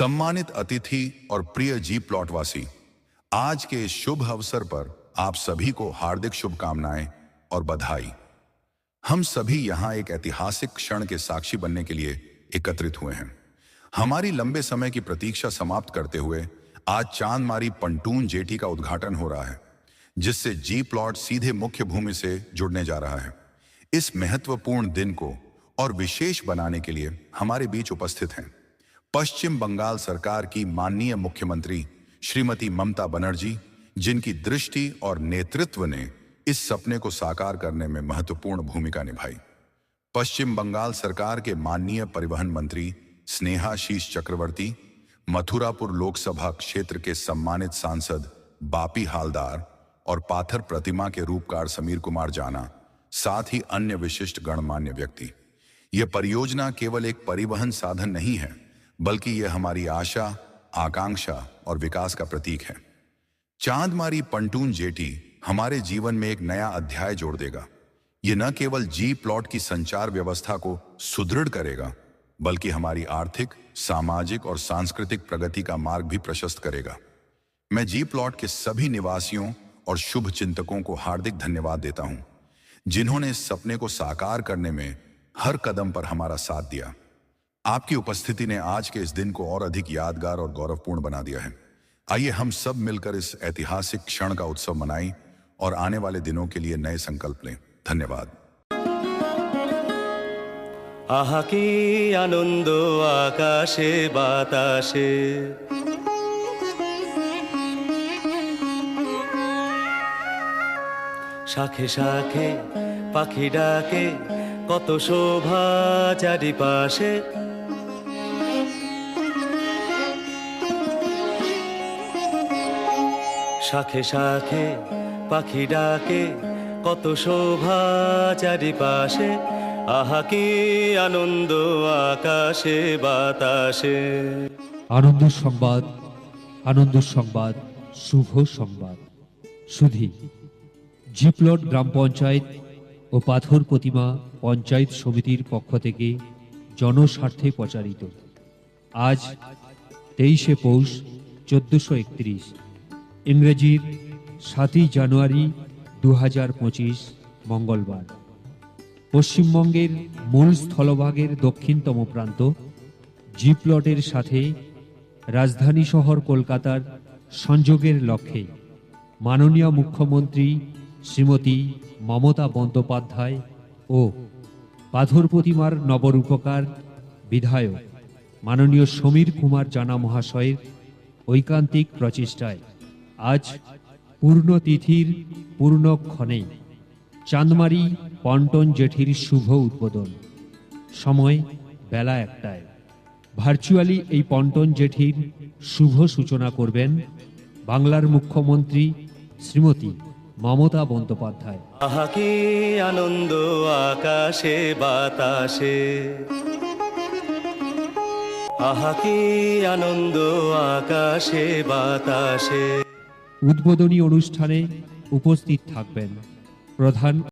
सम्मानित अतिथि और प्रिय जी प्लॉटवासी, आज के शुभ अवसर पर आप सभी को हार्दिक शुभकामनाएँ और बधाई। हम सभी यहाँ एक ऐतिहासिक क्षण के साक्षी बनने के लिए एकत्रित हुए हैं। हमारी लंबे समय की प्रतीक्षा समाप्त करते हुए आज चांदमारी पंटून जेटी का उद्घाटन हो रहा है, जिससे जी प्लॉट सीधे मुख्य भूमि से जुड़ने जा रहा है। इस महत्वपूर्ण दिन को और विशेष बनाने के लिए हमारे बीच उपस्थित हैं। पश्चिम बंगाल सरकार की माननीय मुख्यमंत्री श्रीमती ममता बनर्जी, जिनकी दृष्टि और नेतृत्व ने इस सपने को साकार करने में महत्वपूर्ण भूमिका निभाई। पश्चिम बंगाल सरकार के माननीय परिवहन मंत्री स्नेहाशीष चक्रवर्ती, मथुरापुर लोकसभा क्षेत्र के सम्मानित सांसद बापी हालदार और पाथर प्रतिमा के रूपकार समीर कुमार जाना, साथ ही अन्य विशिष्ट गणमान्य व्यक्ति। यह परियोजना केवल एक परिवहन साधन नहीं है बल्कि यह हमारी आशा, आकांक्षा और विकास का प्रतीक है। चांदमारी पंटून जेटी हमारे जीवन में एक नया अध्याय जोड़ देगा। यह न केवल जी प्लॉट की संचार व्यवस्था को सुदृढ़ करेगा, बल्कि हमारी आर्थिक, सामाजिक और सांस्कृतिक प्रगति का मार्ग भी प्रशस्त करेगा। मैं जी प्लॉट के सभी निवासियों और शुभ चिंतकों को हार्दिक धन्यवाद देता हूँ, जिन्होंने इस सपने को साकार करने में हर कदम पर हमारा साथ दिया। आपकी उपस्थिति ने आज के इस दिन को और अधिक यादगार और गौरवपूर्ण बना दिया है आइए हम सब मिलकर इस ऐतिहासिक क्षण का उत्सव मनाएं और आने वाले दिनों के लिए नए संकल्प लें धन्यवाद আহা কি আনন্দ আকাশে বাতাসে শাখে শাখে পাখি ডাকে কত শোভা চারিপাশে শাখে শাখে পাখি ডাকে, কত শোভা চারিপাশে, আহা কি আনন্দ আকাশে, বাতাসে। আনন্দ সংবাদ আনন্দ সংবাদ, শুভ সংবাদ। সুধী, জিপ্লট গ্রাম পঞ্চায়েত ও পাথর প্রতিমা পঞ্চায়েত সমিতির পক্ষ থেকে জনস্বার্থে প্রচারিত। আজ তেইশে পৌষ, চোদ্দোশো একত্রিশ। ইংরেজির সাতই জানুয়ারি দু হাজার পঁচিশ মঙ্গলবার। পশ্চিমবঙ্গের মূল স্থলভাগের দক্ষিণতম প্রান্ত জি প্লটের সাথে রাজধানী শহর কলকাতার সংযোগের লক্ষ্যে মাননীয় মুখ্যমন্ত্রী শ্রীমতী মমতা বন্দ্যোপাধ্যায় ও পাথর প্রতিমার নবরূপকার বিধায়ক মাননীয় সমীর কুমার জানা মহাশয়ের ঐকান্তিক প্রচেষ্টায় আজ পূর্ণ পূর্ণতিথির পূর্ণক্ষণে চাঁদমারি পন্টন জেঠির শুভ উদ্বোধন। সময় বেলা একটায়। ভার্চুয়ালি এই পন্টন জেঠির শুভ সূচনা করবেন বাংলার মুখ্যমন্ত্রী শ্রীমতী মমতা বন্দ্যোপাধ্যায়। আহা কি আনন্দ আকাশে, বাতাসে। আহা কি আনন্দ আকাশে, বাতাসে। উদ্বোধনী অনুষ্ঠানে উপস্থিত থাকবেন। প্রধান